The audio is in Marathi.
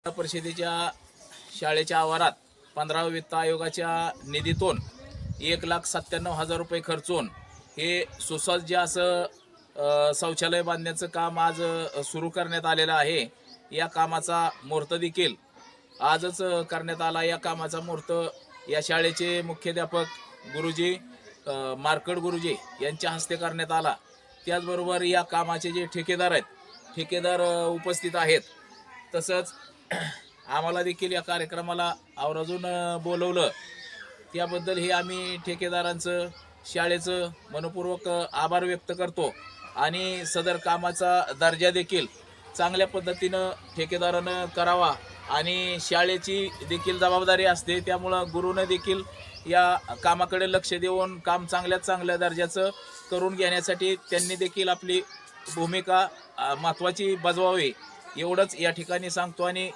जिल्हा परिषदेच्या शाळेच्या आवारात पंधराव्या वित्त आयोगाच्या निधीतून एक लाख सत्त्याण्णव हजार रुपये खर्चून हे सुसज्ज असं शौचालय बांधण्याचं काम आज सुरू करण्यात आलेलं आहे. या कामाचा मुहूर्त देखील आजच करण्यात आला. या कामाचा मुहूर्त या शाळेचे मुख्याध्यापक गुरुजी मार्कड गुरुजी यांच्या हस्ते करण्यात आला. त्याचबरोबर या कामाचे जे ठेकेदार आहेत ठेकेदार उपस्थित आहेत. तसंच आम्हाला देखील या कार्यक्रमाला आवर्जून बोलवलं. त्याबद्दल हे आम्ही ठेकेदारांचं शाळेचं मनपूर्वक आभार व्यक्त करतो. आणि सदर कामाचा दर्जा देखील चांगल्या पद्धतीनं ठेकेदारानं करावा आणि शाळेची देखील जबाबदारी असते. त्यामुळं गुरुनं देखील या कामाकडे लक्ष देऊन काम चांगल्यात चांगल्या दर्जाचं करून घेण्यासाठी त्यांनी देखील आपली भूमिका महत्त्वाची बजवावी. एवढंच या ठिकाणी सांगतो आणि